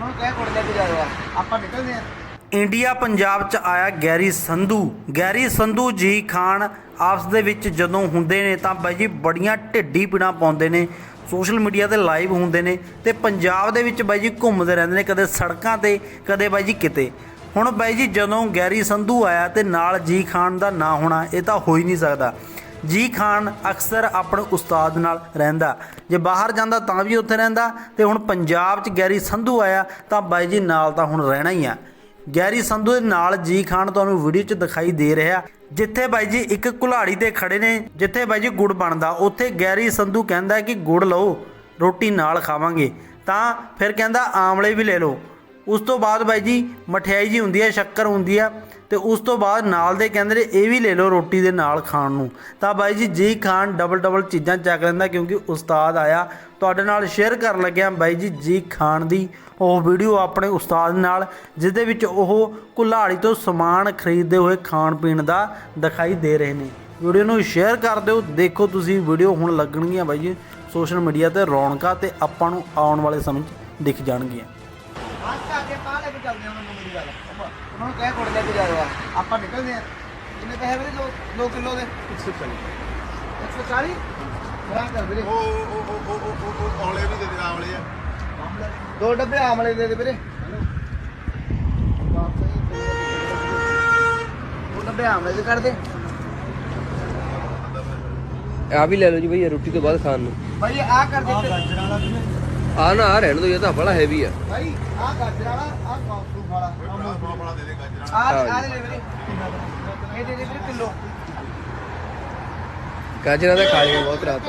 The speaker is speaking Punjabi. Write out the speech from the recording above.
ਉਹਨਾਂ ਨੂੰ ਕਹਿ ਕੁੜ ਲੈ ਕੇ ਜਾਓ ਆਪਾਂ ਨਿਕਲਦੇ ਆ ਇੰਡੀਆ ਪੰਜਾਬ ਚ ਆਇਆ ਗੈਰੀ ਸੰਧੂ। ਗੈਰੀ ਸੰਧੂ ਜੀ ਖਾਨ ਆਪਸ ਦੇ ਵਿੱਚ ਜਦੋਂ ਹੁੰਦੇ ਨੇ ਤਾਂ ਬਾਈ ਜੀ ਬੜੀਆਂ ਢਿੱਡੀ ਪਿੜਾਂ ਪਾਉਂਦੇ ਨੇ। ਸੋਸ਼ਲ ਮੀਡੀਆ ਤੇ ਲਾਈਵ ਹੁੰਦੇ ਨੇ ਤੇ ਪੰਜਾਬ ਦੇ ਵਿੱਚ ਬਾਈ ਜੀ ਘੁੰਮਦੇ ਰਹਿੰਦੇ ਨੇ ਕਦੇ ਸੜਕਾਂ ਤੇ, ਕਦੇ ਬਾਈ ਜੀ ਕਿਤੇ। ਹੁਣ ਬਾਈ ਜੀ ਜਦੋਂ ਗੈਰੀ ਸੰਧੂ ਆਇਆ ਤੇ ਨਾਲ ਜੀ ਖਾਨ ਦਾ ਨਾਂ ਹੋਣਾ, ਇਹ ਤਾਂ ਹੋ ਹੀ ਨਹੀਂ ਸਕਦਾ। ਜੀ ਖਾਨ ਅਕਸਰ ਆਪਣੇ ਉਸਤਾਦ ਨਾਲ ਰਹਿੰਦਾ। ਜੇ ਬਾਹਰ ਜਾਂਦਾ ਤਾਂ ਵੀ ਉੱਥੇ ਰਹਿੰਦਾ ਤੇ ਹੁਣ ਪੰਜਾਬ 'ਚ ਗੈਰੀ ਸੰਧੂ ਆਇਆ ਤਾਂ ਬਾਈ ਜੀ ਨਾਲ ਤਾਂ ਹੁਣ ਰਹਿਣਾ ਹੀ ਆ। ਗੈਰੀ ਸੰਧੂ ਦੇ ਨਾਲ ਜੀ ਖਾਨ ਤੁਹਾਨੂੰ ਵੀਡੀਓ 'ਚ ਦਿਖਾਈ ਦੇ ਰਿਹਾ। ਜਿੱਥੇ ਬਾਈ ਜੀ ਇੱਕ ਕੁਲਾੜੀ ਤੇ ਖੜੇ ਨੇ, ਜਿੱਥੇ ਬਾਈ ਜੀ ਗੁੜ ਬਣਦਾ, ਉੱਥੇ ਗੈਰੀ ਸੰਧੂ ਕਹਿੰਦਾ ਕਿ ਗੁੜ ਲਓ, ਰੋਟੀ ਨਾਲ ਖਾਵਾਂਗੇ। ਤਾਂ ਫਿਰ ਕਹਿੰਦਾ ਆਮਲੇ ਵੀ ਲੈ ਲਓ। ਉਸ ਤੋਂ ਬਾਅਦ ਬਾਈ ਜੀ ਮਠਿਆਈ ਜੀ ਹੁੰਦੀ ਹੈ ਸ਼ੱਕਰ ਹੁੰਦੀ ਆ ਤੇ ਉਸ ਤੋਂ ਬਾਅਦ ਨਾਲ ਦੇ ਕਹਿੰਦੇ ਨੇ, ਇਹ ਵੀ ਲੈ ਲਓ ਰੋਟੀ ਦੇ ਨਾਲ ਖਾਣ ਨੂੰ। ਤਾਂ ਬਾਈ ਜੀ ਜੀ ਖਾਨ ਡਬਲ ਡਬਲ ਚੀਜ਼ਾਂ ਚੱਕ ਲੈਂਦਾ ਕਿਉਂਕਿ ਉਸਤਾਦ ਆਇਆ। ਤੁਹਾਡੇ ਨਾਲ ਸ਼ੇਅਰ ਕਰਨ ਲੱਗਿਆ ਬਾਈ ਜੀ ਜੀ ਖਾਨ ਦੀ ਉਹ ਵੀਡੀਓ ਆਪਣੇ ਉਸਤਾਦ ਨਾਲ, ਜਿਹਦੇ ਵਿੱਚ ਉਹ ਕੁਲਾੜੀ ਤੋਂ ਸਮਾਨ ਖਰੀਦਦੇ ਹੋਏ ਖਾਣ ਪੀਣ ਦਾ ਦਿਖਾਈ ਦੇ ਰਹੇ ਨੇ। ਵੀਡੀਓ ਨੂੰ ਸ਼ੇਅਰ ਕਰ ਦਿਓ। ਦੇਖੋ ਤੁਸੀਂ ਵੀਡੀਓ ਹੁਣ ਲੱਗਣਗੀਆਂ ਬਾਈ ਜੀ, ਸੋਸ਼ਲ ਮੀਡੀਆ ਤੇ ਰੌਣਕਾਂ ਤੇ ਆਪਾਂ ਨੂੰ ਆਉਣ ਵਾਲੇ ਸਮੇਂ 'ਚ ਦਿਖ ਜਾਣਗੀਆਂ। ਹੱਥ ਆ ਕੇ ਪਾ ਲੈ ਕੇ ਚੱਲਦੇ ਆ ਉਹਨਾਂ ਨੂੰ ਮੇਰੀ ਗੱਲ। ਆਪਾਂ ਉਹਨਾਂ ਨੂੰ ਕਹਿ ਕੁੜ ਲੈ ਕੇ ਜਾਓ ਆਪਾਂ ਨਿਕਲਦੇ ਆ ਕਿੰਨੇ ਪੈਸੇ ਵੀਰੇ 2 ਕਿਲੋ ਦੇ? 140 140 ਬਰਾ ਕਰ ਵੀਰੇ। ਉਹ ਉਹ ਉਹ ਉਹ ਉਹ ਉਹ ਔਲੇ ਵੀ ਦੇ ਦੇ ਆਵਲੇ ਆ। ਦੋ ਡੱਬੇ ਆਮਲੇ ਦੇ ਦੇ ਵੀਰੇ। ਦੋ ਡੱਬੇ ਆਮਲੇ ਦੇ ਕਰ ਦੇ। ਆ ਵੀ ਲੈ ਲਓ ਜੀ ਭਈਆ ਰੋਟੀ ਤੋਂ ਬਾਅਦ ਖਾਣ ਨੂੰ। ਭਾਈ ਆ ਕਰ ਦੇ ਆ ਨਾ ਆ ਰਹਿਣ ਦੋ ਇਹ ਤਾਂ ਬੜਾ ਹੈਵੀ ਆ। ਭਾਈ ਆ ਗਾਜਰ ਵਾਲਾ ਆ ਕੌਫੂ ਵਾਲਾ ਬੜਾ ਬੜਾ ਦੇ ਦੇ ਗਾਜਰਾਂ ਆ ਆ ਦੇ ਦੇ ਵੀਰੇ। ਇਹ ਦੇ ਦੇ ਵੀਰੇ ਕਿਲੋ। ਗਾਜਰਾਂ ਦਾ ਖਾ ਲਿਆ ਬਹੁਤ ਰਾਤ